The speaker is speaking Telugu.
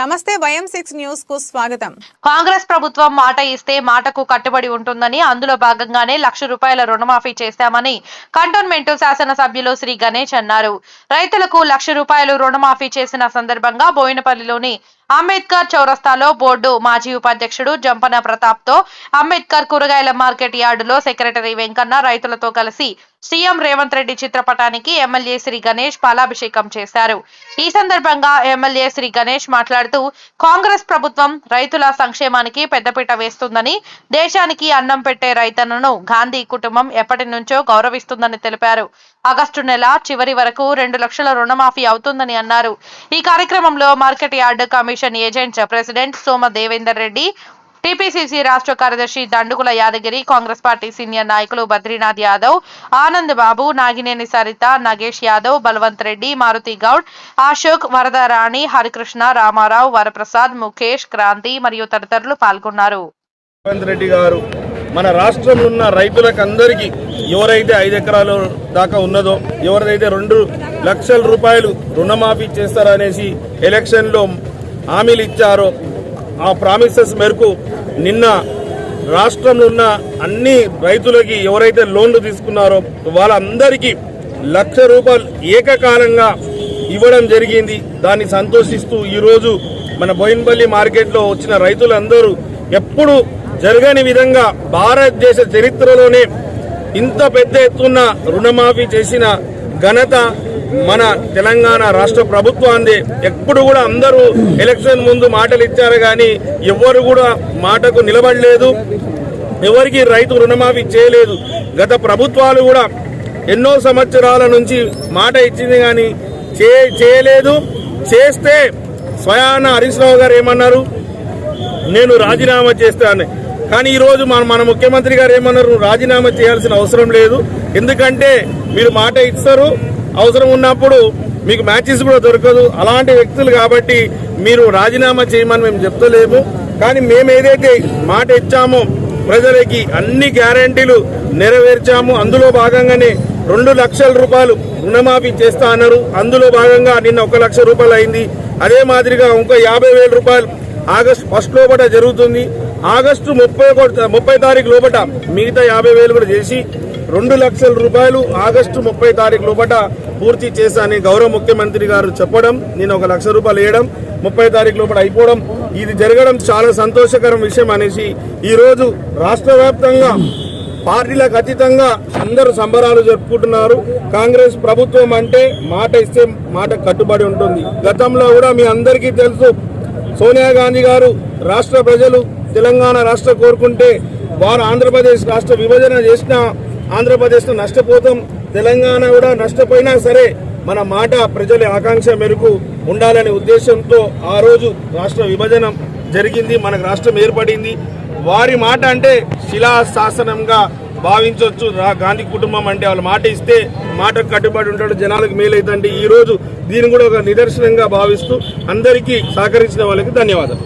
నమస్తే వయం సిక్స్ న్యూస్కు స్వాగతం. కాంగ్రెస్ ప్రభుత్వం మాట ఇస్తే మాటకు కట్టుబడి ఉంటుందని అందులో భాగంగానే లక్ష రూపాయల రుణమాఫీ చేశామని కంటోన్మెంట్ శాసనసభ్యులు శ్రీ గణేష్ అన్నారు. రైతులకు లక్ష రూపాయలు రుణమాఫీ చేసిన సందర్భంగా బోయినపల్లిలోని అంబేద్కర్ చౌరస్తాలో బోర్డు మాజీ ఉపాధ్యక్షుడు జంపన ప్రతాప్తో అంబేద్కర్ కూరగాయల మార్కెట్ యార్డులో సెక్రటరీ వెంకన్న రైతులతో కలిసి సీఎం రేవంత్ రెడ్డి చిత్రపటానికి ఎమ్మెల్యే శ్రీ గణేష్ పాలాభిషేకం చేశారు. ఈ సందర్భంగా ఎమ్మెల్యే శ్రీ గణేష్ మాట్లాడుతూ కాంగ్రెస్ ప్రభుత్వం రైతుల సంక్షేమానికి పెద్దపీట వేస్తుందని దేశానికి అన్నం పెట్టే రైతన్నను గాంధీ కుటుంబం ఎప్పటి నుంచో గౌరవిస్తుందని తెలిపారు. ఆగస్టు నెల చివరి వరకు రెండు లక్షల రుణమాఫీ అవుతుందని అన్నారు. ఈ కార్యక్రమంలో market yard commission agent president Soma Devender Reddy TPCC రాష్ట్ర కార్యదర్శి Dandugula Yadagiri Congress party senior నాయకులు బద్రీనాథ్ యాదవ్ ఆనంద్ బాబు నాగినేని సరిత నగేష్ యాదవ్ బలవంత్ రెడ్డి మారుతి గౌడ్ అశోక్ వరదరాణి హరికృష్ణ రామారావు వరప్రసాద్ ముఖేష్ క్రాంతి మరియు తదితరులు పాల్గొన్నారు. రెడ్డి గారు మన రాష్ట్రంలో ఉన్న రైతులకు అందరికీ ఎవరైతే ఐదు ఎకరాలు దాకా ఉన్నదో ఎవరిదైతే రెండు లక్షల రూపాయలు రుణమాఫీ చేస్తారనేసి ఎలక్షన్లో హామీలు ఇచ్చారో ఆ ప్రామిసెస్ మేరకు నిన్న రాష్ట్రంలో ఉన్న అన్ని రైతులకి ఎవరైతే లోన్లు తీసుకున్నారో వాళ్ళందరికీ లక్ష రూపాయలు ఏకకాలంగా ఇవ్వడం జరిగింది. దాన్ని సంతోషిస్తూ ఈరోజు మన బోయిన్పల్లి మార్కెట్లో వచ్చిన రైతులందరూ ఎప్పుడు జరగని విధంగా భారతదేశ చరిత్రలోనే ఇంత పెద్ద ఎత్తున రుణమాఫీ చేసిన ఘనత మన తెలంగాణ రాష్ట్ర ప్రభుత్వాందే ఎప్పుడు కూడా అందరూ ఎలక్షన్ ముందు మాటలు ఇచ్చారు కానీ ఎవరు కూడా మాటకు నిలబడలేదు. ఎవరికి రైతు రుణమాఫీ చేయలేదు. గత ప్రభుత్వాలు కూడా ఎన్నో సంవత్సరాల నుంచి మాట ఇచ్చింది కానీ చే చేయలేదు. చేస్తే స్వయాన హరీష్ రావు గారు ఏమన్నారు? నేను రాజీనామా చేస్తాను. కానీ ఈరోజు మన మన ముఖ్యమంత్రి గారు ఏమన్నారు? రాజీనామా చేయాల్సిన అవసరం లేదు. ఎందుకంటే మీరు మాట ఇస్తారు. అవసరం ఉన్నప్పుడు మీకు మ్యాచెస్ కూడా దొరకదు. అలాంటి వ్యక్తులు కాబట్టి మీరు రాజీనామా చేయమని మేము చెప్తలేము. కానీ మేము ఏదైతే మాట ఇచ్చామో ప్రజలకి అన్ని గ్యారంటీలు నెరవేర్చాము. అందులో భాగంగానే రెండు లక్షల రూపాయలు రుణమాఫీ చేస్తా అన్నారు. అందులో భాగంగా నిన్న ఒక లక్ష రూపాయలు అయింది. అదే మాదిరిగా ఇంకో యాభై వేల రూపాయలు ఆగస్ట్ ఫస్ట్ లోపల జరుగుతుంది. ఆగస్టు ముప్పై ఒకటి ముప్పై తారీఖు లోపల మిగతా యాభై వేలు కూడా చేసి రెండు లక్షల రూపాయలు ఆగస్టు ముప్పై తారీఖు లోపల పూర్తి చేశానని గౌరవ ముఖ్యమంత్రి గారు చెప్పడం నేను ఒక లక్ష రూపాయలు వేయడం ముప్పై తారీఖు లోపల అయిపోవడం ఇది జరగడం చాలా సంతోషకరం విషయం అనేసి ఈరోజు రాష్ట్ర వ్యాప్తంగా పార్టీలకు అతీతంగా అందరూ సంబరాలు జరుపుకుంటున్నారు. కాంగ్రెస్ ప్రభుత్వం అంటే మాట ఇస్తే మాట కట్టుబడి ఉంటుంది. గతంలో కూడా మీ అందరికీ తెలుసు సోనియా గాంధీ గారు రాష్ట్ర ప్రజలు తెలంగాణ రాష్ట్రం కోరుకుంటే వారు ఆంధ్రప్రదేశ్ రాష్ట్ర విభజన చేసిన ఆంధ్రప్రదేశ్లో నష్టపోతాం. తెలంగాణ కూడా నష్టపోయినా సరే మన మాట ప్రజల ఆకాంక్ష మేరకు ఉండాలనే ఉద్దేశంతో ఆ రోజు రాష్ట్ర విభజన జరిగింది మనకు రాష్ట్రం ఏర్పడింది. వారి మాట అంటే శిలాశాసనంగా భావించవచ్చు. గాంధీ కుటుంబం అంటే వాళ్ళ మాట ఇస్తే మాటకు కట్టుబడి ఉంటాడు జనాలకు మేలైతే ఈ రోజు దీన్ని కూడా ఒక నిదర్శనంగా భావిస్తూ అందరికీ సహకరించిన వాళ్ళకి ధన్యవాదాలు.